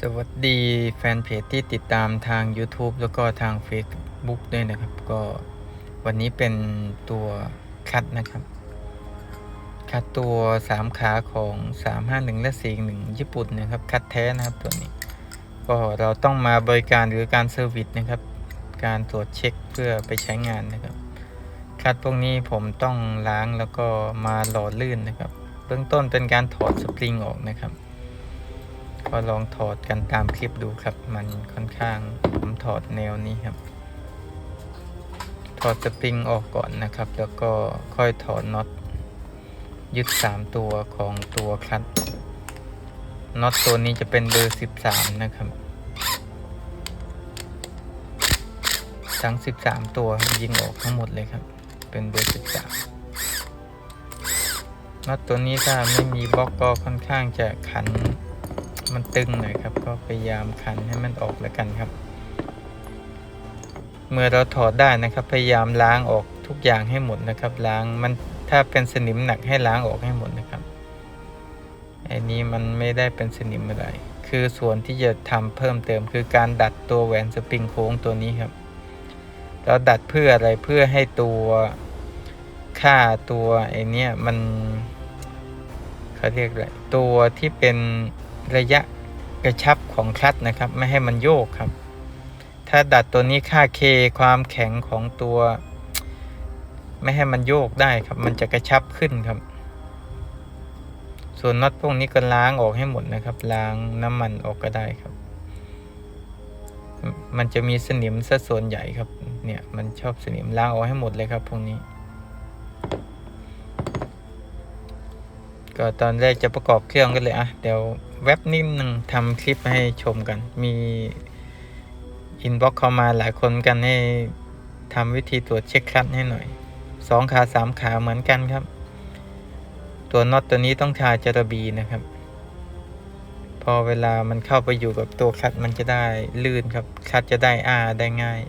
สวัสดีแฟนเพจที่ติดตามทาง YouTube แล้วก็ทาง Facebook ด้วยนะครับ ก็วันนี้เป็นตัวคัดนะครับ คัดตัว 3 ขาของ 351 และ 41 ญี่ปุ่นนะครับ คัดแท้นะครับตัวนี้ ก็เราต้องมาบริการหรือการเซอร์วิสนะครับ การตรวจเช็คเพื่อไปใช้งานนะครับ คัดพวกนี้ผมต้องล้างแล้วก็มาหล่อลื่นนะครับ เบื้องต้นเป็นการถอดสปริงออกนะครับ ก็ลองถอดกันตามคลิปดูครับ มันค่อนข้างผมถอดแนวนี้ครับ ถอดสปริงออกก่อนนะครับ แล้วก็ค่อยถอดน็อตยึด 3 ตัวของตัวคลัตช์น็อตตัวนี้จะเป็นเบอร์ 13 นะครับ ทั้ง 13 ตัวยิงออกทั้งหมดเลยครับ เป็นเบอร์ 13น็อตตัวนี้ถ้าไม่มีบล็อกก็ค่อนข้างจะขัน มันตึงหน่อยครับ ก็พยายามขันให้มันออกแล้วกันครับ เมื่อเราถอดได้นะครับ พยายามล้างออกทุกอย่างให้หมดนะครับ ล้างมันถ้าเป็นสนิมหนักให้ล้างออกให้หมดนะครับไอ้นี้มันไม่ได้เป็นสนิมอะไร คือส่วนที่จะทำเพิ่มเติม คือการดัดตัวแหวนสปริงโค้งตัวนี้ครับ เราดัดเพื่ออะไรเพื่อให้ตัวค่าตัวไอเนี้ยมันเขาเรียกอะไรตัวที่เป็น ระยะกระชับของคลัตช์นะครับ ไม่ให้มันโยกครับ ถ้าดัดตัวนี้ค่าเคความแข็งของตัว ไม่ให้มันโยกได้ครับ มันจะกระชับขึ้นครับ ส่วนน็อตพวกนี้ก็ล้างออกให้หมดนะครับ ล้างน้ำมันออกก็ได้ครับ มันจะมีสนิมซะส่วนใหญ่ครับ เนี่ยมันชอบสนิมล้างออกให้หมดเลยครับ พวกนี้ก็ตอนแรกจะประกอบเครื่องกันเลยอะเดี๋ยวแว็บนิดนึงทำคลิปให้ชมกัน มีอินบ็อกเข้ามาหลายคนกันให้ทำวิธีตรวจเช็คคลัตช์ให้หน่อยสองขาสามขาเหมือนกันครับ ตัวน็อตตัวนี้ต้องทาจาระบีนะครับ พอเวลามันเข้าไปอยู่กับตัวคลัตช์มันจะได้ลื่นครับคลัตช์จะได้อาได้ง่าย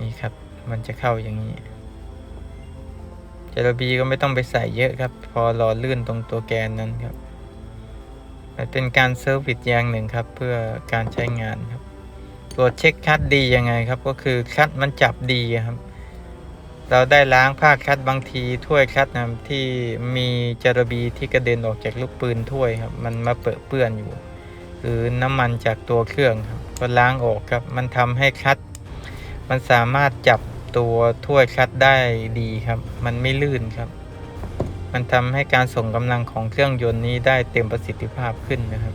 นี่ครับ มันจะเข้าอย่างนี้ จาระบีก็ไม่ต้องไปใส่เยอะครับ พอรอลื่นตรงตัวแกนนั้นครับ เป็นการเซอร์วิสอย่างหนึ่งครับ เพื่อการใช้งานครับตรวเช็คคัดดียังไงครับ ก็คือคัดมันจับดีครับ เราได้ล้างผ้าคัดบางทีถ้วยคัดนะที่มีจารบีที่กระเด็นออกจากลูกปืนถ้วยครับ มันมาเปื้อเปื้อนอยู่ หรือน้ำมันจากตัวเครื่องครับก็ล้างออกครับ มันทำให้คัด มันสามารถจับ ตัวถ้วยคัดได้ดีครับ มันไม่ลื่นครับ มันทำให้การส่งกำลังของเครื่องยนต์นี้ได้เต็มประสิทธิภาพขึ้นนะครับ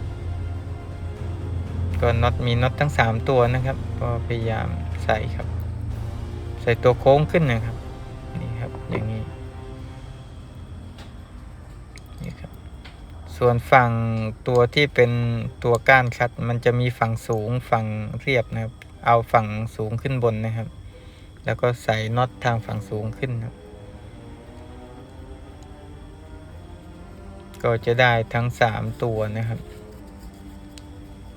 ก็น็อตมีน็อตทั้ง 3 ตัวนะครับ ก็พยายามใส่ครับ ใส่ตัวโค้งขึ้นนะครับ นี่ครับอย่างนี้นี่ครับ ส่วนฝั่งตัวที่เป็นตัวก้านคัด มันจะมีฝั่งสูงฝั่งเรียบนะครับ เอาฝั่งสูงขึ้นบนนะครับ แล้วก็ใส่น็อตทางฝั่งสูงขึ้นครับ ก็จะได้ทั้งสามตัวนะครับ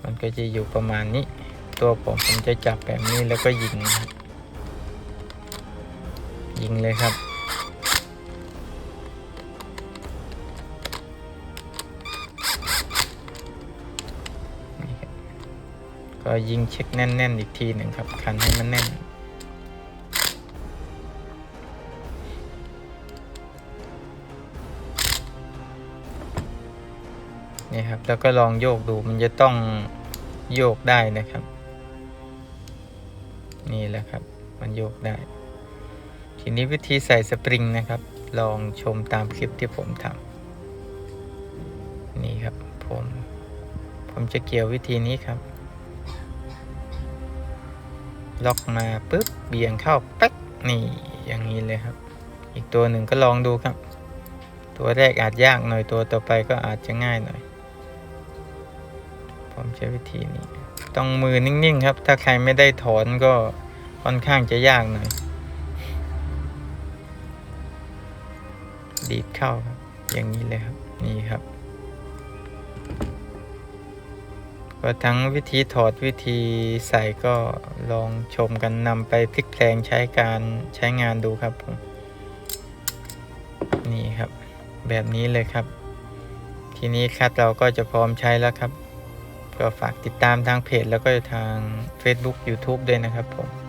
มันก็จะอยู่ประมาณนี้ ตัวผมผมจะจับแบบนี้แล้วก็ยิงนะครับยิงเลยครับนี่ครับก็ยิงเช็คแน่น ๆ อีกทีหนึ่งครับ คันให้มันแน่น นี่ครับ แล้วก็ลองโยกดูมันจะต้องโยกได้นะครับ นี่แหละครับ มันโยกได้ ทีนี้วิธีใส่สปริงนะครับ ลองชมตามคลิปที่ผมทำนี่ครับ ผม ผมจะเกี่ยววิธีนี้ครับ ล็อกมาปุ๊บเบี่ยงเข้าแป๊กนี่อย่างนี้เลยครับ อีกตัวหนึ่งก็ลองดูครับ ตัวแรกอาจยากหน่อยตัวต่อไปก็อาจจะง่ายหน่อย ผมใช้วิธีนี้ ต้องมือนิ่งๆครับ ถ้าใครไม่ได้ถอนก็ค่อนข้างจะยากหน่อย ดีดเข้าครับ อย่างนี้เลยครับ นี่ครับ ก็ทั้งวิธีถอดวิธีใส่ก็ลองชมกันนำไปพลิกแพลงใช้การใช้งานดูครับผม นี่ครับ แบบนี้เลยครับ ทีทีนี้คัดเราก็จะพร้อมใช้แล้วครับ ก็ฝากติดตามทางเพจแล้วก็ทาง Facebook YouTube ด้วยนะครับผม